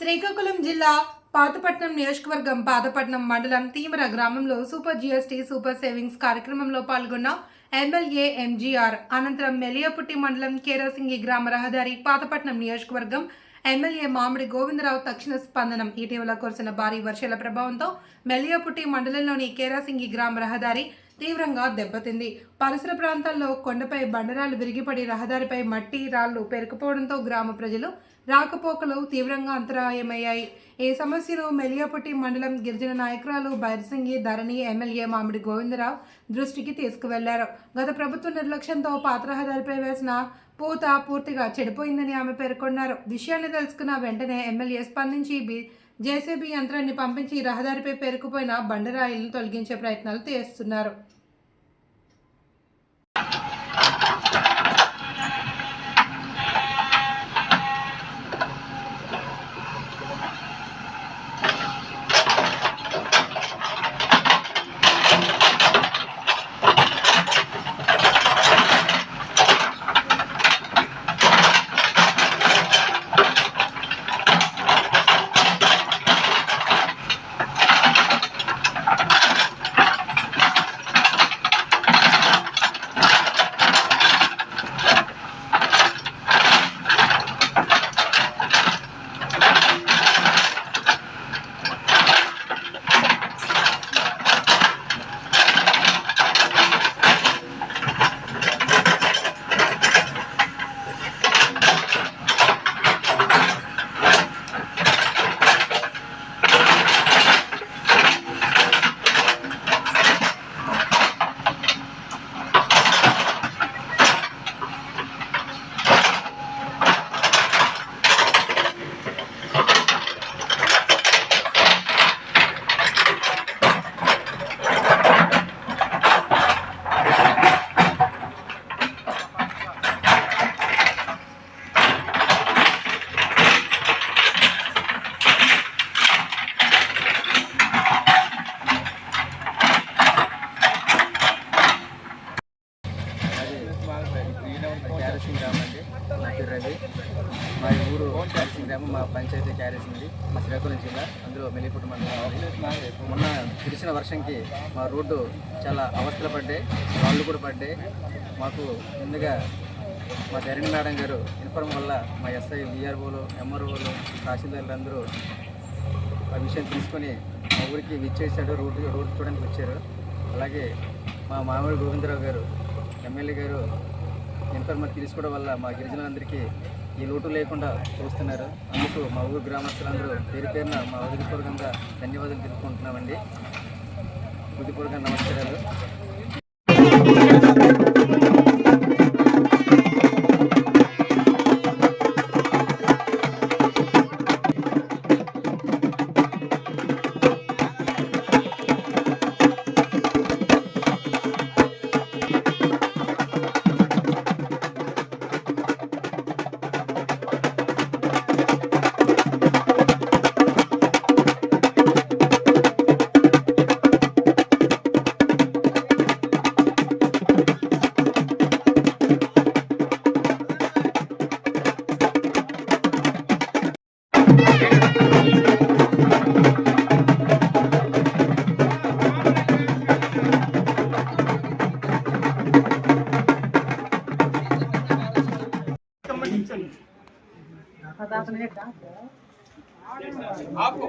శ్రీకాకుళం జిల్లా పాతపట్నం నియోజకవర్గం పాతపట్నం మండలం తీమర గ్రామంలో సూపర్ జిఎస్టీ సూపర్ సేవింగ్స్ కార్యక్రమంలో పాల్గొన్న ఎమ్మెల్యే ఎంజీఆర్. అనంతరం మెలియపుట్టి మండలం కేరసింగి గ్రామ రహదారి పాతపట్నం నియోజకవర్గం ఎమ్మెల్యే మామిడి గోవిందరావు తక్షణ స్పందనం. ఇటీవల కురిసిన భారీ వర్షాల ప్రభావంతో మెలియపుట్టి మండలంలోని కేరాసింగి గ్రామ రహదారి తీవ్రంగా దెబ్బతింది. పరిసర ప్రాంతాల్లో కొండపై బండరాలు విరిగిపడి రహదారిపై మట్టి రాళ్ళు పెరుకుపోవడంతో గ్రామ ప్రజలు రాకపోకలు తీవ్రంగా అంతరాయమయ్యాయి. ఈ సమస్యను మెలియాపట్టి మండలం గిరిజన నాయకురాలు బైర్సింగి ధరణి ఎమ్మెల్యే మామిడి గోవిందరావు దృష్టికి తీసుకువెళ్ళారు. గత ప్రభుత్వ నిర్లక్ష్యంతో పాత రహదారిపై వేసిన పూత పూర్తిగా చెడిపోయిందని ఆమె పేర్కొన్నారు. విషయాన్ని తెలుసుకున్న వెంటనే ఎమ్మెల్యే స్పందించి బి- జేసీబీ యంత్రాన్ని పంపించి రహదారిపై పేరుకుపోయిన బండరాయిలను తొలగించే ప్రయత్నాలు చేస్తున్నారు క్యారసింగ్ గ్రామం అండి నా పేరు రవి. మా ఊరు క్యారెసింగ్ గ్రామం మా పంచాయతీ క్యారసింగ్ మా శ్రీకాకుళం జిల్లా అందులో మెల్లిపుట్టు మండలం మొన్న కురిసిన వర్షంకి మా రోడ్డు చాలా అవస్థలు పడ్డాయి వాళ్ళు కూడా పడ్డాయి. మాకు ముందుగా మా ధరణి మేడం గారు ఇన్ఫార్మ్ వల్ల మా ఎస్ఐ విఆర్ఓలు ఎంఆర్ఓలు తహసీల్దార్లు అందరూ ఆ విషయం తీసుకొని మా ఊరికి విచ్చేసాడు రోడ్డు రోడ్డు చూడడానికి వచ్చారు. అలాగే మా మామిడి గోవిందరావు గారు ఎమ్మెల్యే గారు ఇన్ఫర్మేషన్ తీసుకోవడం వల్ల మా గిరిజనులందరికీ ఈ లోటు లేకుండా చూస్తున్నారు. అందుకు మా ఊరు గ్రామస్తులందరూ పేరు పేరున మా హృదయపూర్వకంగా ధన్యవాదాలు తెలుపుకుంటున్నామండి. హృదయపూర్వకంగా నమస్కారాలు. आपको